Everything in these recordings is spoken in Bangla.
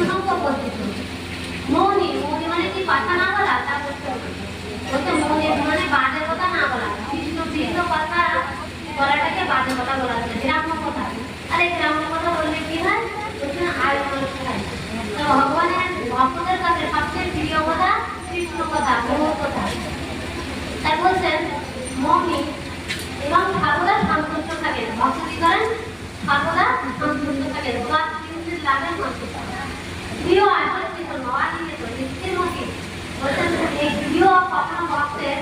সম্পর্কিত মৌনি মৌনি মানে কি কথা। না বলা তা বলতে হবে বলতে মৌনি বাজে কথা না বলা কৃষ্ণ কৃষ্ণ কথা বলাটাকে বাজে কথা বলা হচ্ছে গ্রাম্য কথা আরে গ্রাম্য কথা বললে কি হয় তো ভগবানের ভক্তদের কাছে সবচেয়ে প্রিয় কথা কৃষ্ণ কথা মৌন কথা তাই বলছেন মৌনি এবং সর্বদা সন্তুষ্ট থাকেন ভক্ত করেন সর্বদা সন্তুষ্ট থাকেন বা তিন লাভের সন্তুষ্ট প্রিয় আসক্তি তো নবাদিনে তো নিত্যের মধ্যে বলছেন এই প্রিয় কখনো ভক্তের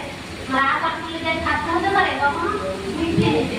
মারাকার তুলে যে থাকতে হতে পারে কখনো মিশে নিতে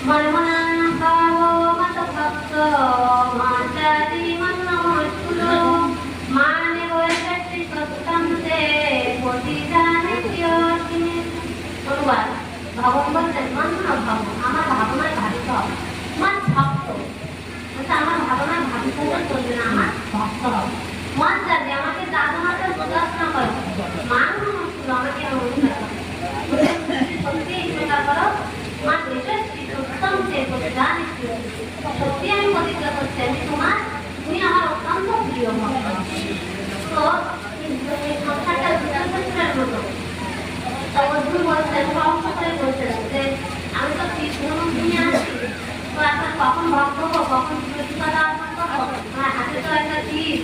যে মনে মনে ভাব মত ভক্ত মাচারি মন নমস্কুল মানে বৈশাখী সত্যম সে প্রতিদানে প্রিয়সিনী অনুবাদ ভগবান বলছেন মন না ভাব আমার ভাবনায় ভাবিত হও। মন ভক্ত বলছে আমার ভাবনায় ভাবিত হলে চলবে না আমার ভক্ত হও মন যাবে আমাকে জাদুমাতে উপাসনা করো মান নমস্কুল আমাকে নমস্কার করো সত্যি স্বীকার করো মা দেশের উত্তম সে প্রতিদান সত্যি আমি প্রতিজ্ঞা করছি আমি তোমার তুমি আমার অত্যন্ত প্রিয় ভক্ত তো এই সংসারটা দুর্গাক্ষেত্রের মতো তো অর্জুন বলছেন কষ্ট করে বলছেন যে আমি তো কৃষ্ণ নিয়ে আসছি তো এখন কখন ভক্ত হব কখন প্রতিপাদা অর্পণ করব আমার হাতে তো একটা তীর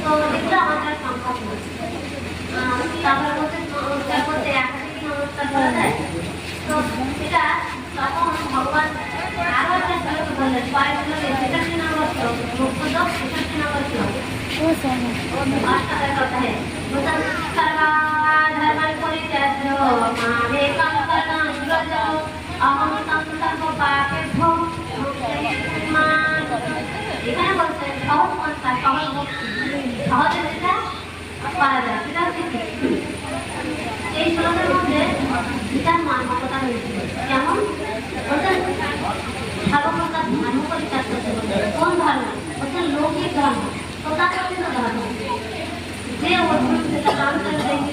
তো এগুলো আমাদের সম্ভব নয় আহ, তারপর বলতে নমস্কার করতে একাধিক নমস্কার করা যায় তো সেটা তখন ভগবান আরও একটা শ্লোক বললেন কয়েক শ্লোকে ছেষট্টি নম্বর শ্লোক মুখ্যযোগ ছেষট্টি নম্বর শ্লোক অষ্টাদশ অধ্যায়ে বলছেন সর্বাধর্মান পরিত্যাজ্য মামেকং শরণং ব্রজ অহং तं সর্বপাপেভ্যো মুক্তয়িষ্যামি। এখানে বলছেন সহজ পন্থা সহজ ভক্তি সহজে যেটা পারা যায় সেটা হচ্ছে কি? এই শ্লোকের মধ্যে গীতার মানবতা রয়েছে যেমন বলছেন সর্বপ্রকার ধর্ম পরিত্যাগ করতে বলছেন কোন ধর্ম বলছেন লৌকিক ধর্ম তথাকথিত ধর্ম যে অর্জুন থেকে রামচন্দ্র দেবী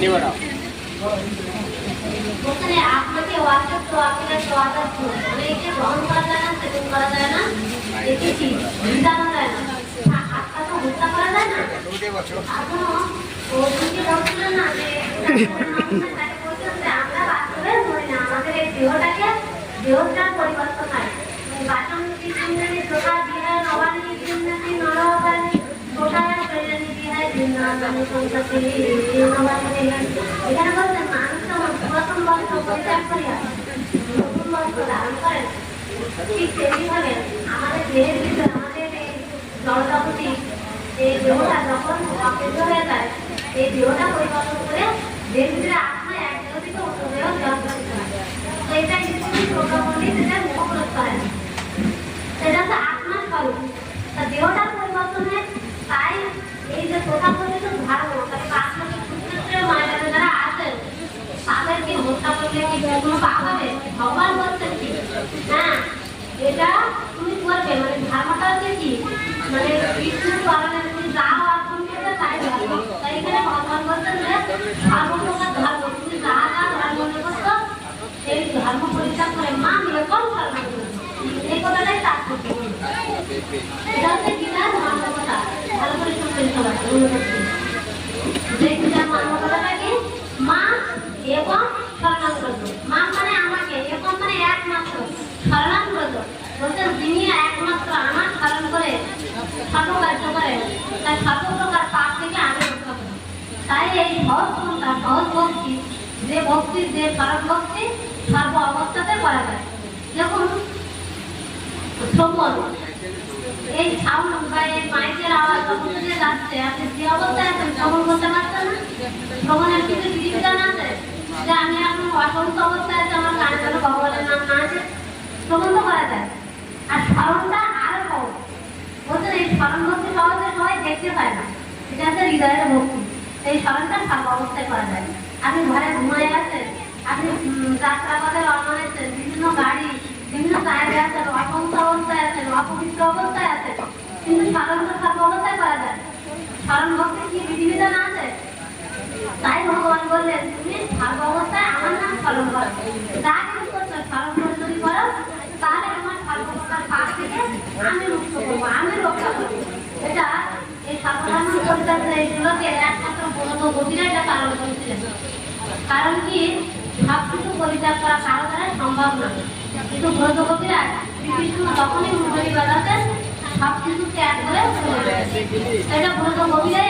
মরি না। আমাদের এই দেহটাকে দেহটার এখানে বলছেন মানুষ যখন পুরাতন বস্ত্র পরিত্যাগ করিয়া নতুন বস্ত্র ধারণ করেন ঠিক তেমনিভাবে আমাদের দেহের ভিতরে আত্মা এক দেহ থেকে অন্য দেহ জন্ম হয় তো এটা কিন্তু প্রোগ্রামলি সেটা মুখপ্রয়োগ করে না সেটা হচ্ছে আত্মার স্বরূপ তা দেহটা পরিবর্তন হয় তাই এই যে তথাকথিত ধর্ম তাহলে আত্মাকে কুরুক্ষেত্রের ময়দানে যারা আছেন তাদেরকে হত্যা করলে কি কোনো পাপ হবে ভগবান বলছেন কি হ্যাঁ এটা তুমি করবে মানে ধর্মটা হচ্ছে কি মানে কৃষ্ণের চরণে তুমি যা অর্পণ করবে তাই ধর্ম তাই এখানে ভগবান বলছেন যে সর্বপ্রকার ধর্ম ধর্ম ধর্ম পরিত্যাগ করে মা নিরকম ধর্ম এই কথাটাই তাৎপর্য এটা হচ্ছে গীতার মানবতা ভালো করে শুনবেন সবাই অনুরোধ করি। যে গীতার মানবতাটা কি তাই সর্বপ্রকার পাপ থেকে আমি রক্ষা করি তাই এই সহজ কোনটা সহজ ভক্তি যে ভক্তি, যে সরল ভক্তি সর্ব অবস্থাতে করা যায়। দেখুন শ্রবণ এই সাউন্ড বা এই মাইকের আওয়াজ যখন যাচ্ছে আপনি যে অবস্থায় আছেন, শ্রবণ করতে পারছেন না? শ্রবণের কিছু বিধিবিধান আছে? যে আমি এখন অসংখ্য অবস্থায় আছে, আমার কানে যেন ভগবানের নাম না আছে শ্রবণ তো করা যায়। আর স্মরণটা আরও কম। বলছেন, এই স্মরণ ভক্তি সহজে সবাই দেখতে পায় না। এটা হচ্ছে হৃদয়ের ভক্তি। স্মরণটা সর্ব অবস্থায় করা যায়। আপনি ঘরে ঘুমায় আছেন, আপনি রওনা হয়েছেন বিভিন্ন গাড়ি, বিভিন্ন জায়গায় আছেন, অসংখ্য অবস্থায় আছেন, অপবিত্র অবস্থায় আছেন, কিন্তু স্মরণ তো সর্ব অবস্থায় করা যায়। স্মরণ ভক্তি কি বিধিবিধান আছে? তাই ভগবান বললেন, তুমি সর্ব অবস্থায় আমার নাম স্মরণ করো। যা কিছু করছ স্মরণ করে, যদি করো, তাহলে আমার সর্বপ্রকার পাপ থেকে আমি মুক্ত করব আমি রক্ষা করব। এটা এই সর্বধর্ম পরিত্যাগ এইগুলোকে গতিরা পালন করেছিলেন। কারণ কি? সব কিছু পরিত্যাগ করা কারও দ্বারা সম্ভব না। কিন্তু ব্রত গতিরা শ্রীকৃষ্ণ তখনই মুরলী বাজাতেন সব কিছু ত্যাগ করে এটা ব্রত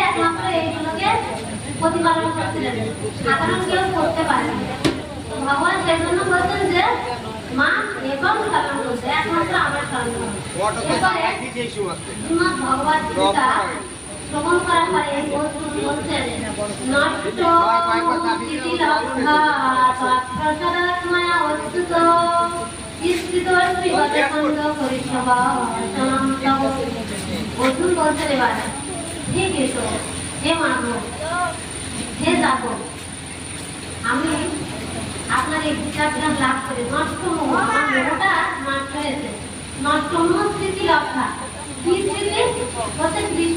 একমাত্র এইগুলোকে প্রতিপালন করছিলেন। সাধারণ কেউ করতে পারে না। তো ভগবান সেই জন্য বলছেন যে মা এবং স্মরণ করতে একমাত্র আমার। এরপরে শ্রীমদ্ গীতা শ্রবণ করার পরে বলছেন লব্ধা তৎপ্রসাদাত্ময়া স্থিত সঙ্গ পরিষেবা অর্জুন বলছেন এবার, হে কেশব, হে মাধব, হে যাদব, আমি আপনার এই বিচারটা লাভ করে। নষ্ট মোহটা নষ্ট হয়েছে। নষ্ট স্মৃতি রক্ষা। কি স্মৃতি? হচ্ছে